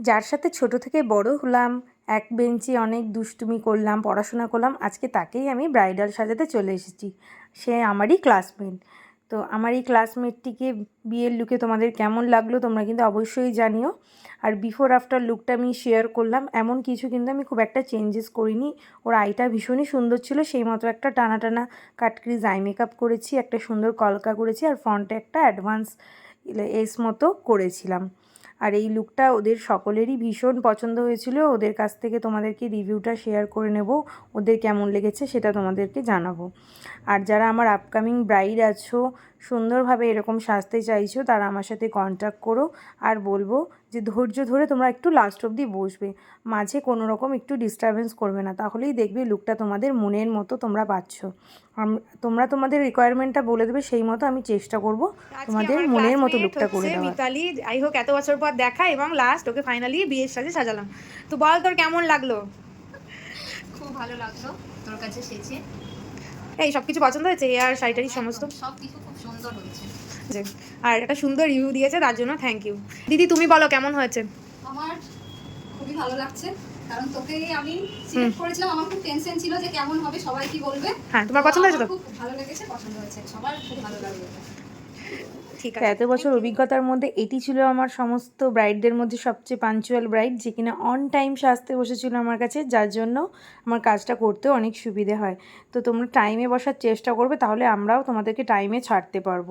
যার সাথে ছোট থেকে বড় হলাম, এক বেঞ্চে অনেক দুষ্টুমি করলাম, পড়াশোনা করলাম, আজকে তাকেই আমি ব্রাইডাল সাজাতে চলে এসেছি। সে আমারই ক্লাসমেট। তো আমার এই ক্লাসমেটটিকে বিয়ের লুকে তোমাদের কেমন লাগল তোমরা কিন্তু অবশ্যই জানিও। আর বিফোর আফটার লুকটা আমি শেয়ার করলাম, এমন কিছু কিন্তু আমি খুব একটা চেঞ্জেস করিনি। ওর আইটা ভীষণই সুন্দর ছিল, সেই মতো একটা টানা টানা কাটক্রিজ আই মেকআপ করেছি, একটা সুন্দর কলকা করেছি, আর ফ্রন্টে একটা অ্যাডভান্স এস মতো করেছিলাম। আর এই লুকটা ওদের সকলেরই ভীষণ পছন্দ হয়েছিল। ওদের কাছ থেকে তোমাদেরকে রিভিউটা শেয়ার করে নেব। ওদের কেমন লেগেছে সেটা তোমাদেরকে জানাব। আর যারা আমার আপকামিং ব্রাইড আছো সুন্দরভাবে এরকম সাজতে চাইছো তারা আমার সাথে কন্ট্যাক্ট করো আর বলব যে ধৈর্য ধরে তোমরা একটু লাস্ট অবধি বসবে। মাঝে কোনো রকম একটু ডিস্টারবেন্স করবে না তাহলেই দেখবে লুকটা তোমাদের মনের মতো তোমরা পাচ্ছ। আম- তোমরা তোমাদের রিকোয়ারমেন্টটা বলে দেবে সেই মতো আমি চেষ্টা করব তোমাদের মনের মতো লুকটা করে দেওয়া মিতালি। যাই হোক এত বছর পর দেখা এবং লাস্ট ওকে ফাইনালি বিয়ের সাজে সাজালাম। তো বল তোর কেমন লাগল? খুব ভালো লাগল তোর কাছে সেচে এই সব কিছু পছন্দ হয়েছে আর শাড়িটারি সমস্ত? সব কিছু সুন্দর হয়েছে। যে, আর একটা সুন্দর রিভিউ দিয়েছে তার জন্য থ্যাংক ইউ দিদি তুমি বলো কেমন হয়েছে? আমার খুবই ভালো লাগছে কারণ তোকে আমি সিলেক্ট করেছিলাম আমার খুব টেনশন ছিল যে কেমন হবে সবাই কি বলবে। হ্যাঁ তোমার পছন্দ হয়েছে তো? খুব ভালো লেগেছে পছন্দ হয়েছে সবার খুব ভালো লাগল। ঠিক আছে এত বছর অভিজ্ঞতার মধ্যে এটি ছিল আমার সমস্ত ব্রাইডদের মধ্যে সবচেয়ে পাঞ্চুয়াল ব্রাইড যে কিনা অন টাইম সাজতে বসেছিল আমার কাছে যার জন্য আমার কাজটা করতে অনেক সুবিধে হয়। তো তোমরা টাইমে বসার চেষ্টা করবে তাহলে আমরাও তোমাদেরকে টাইমে ছাড়তে পারব।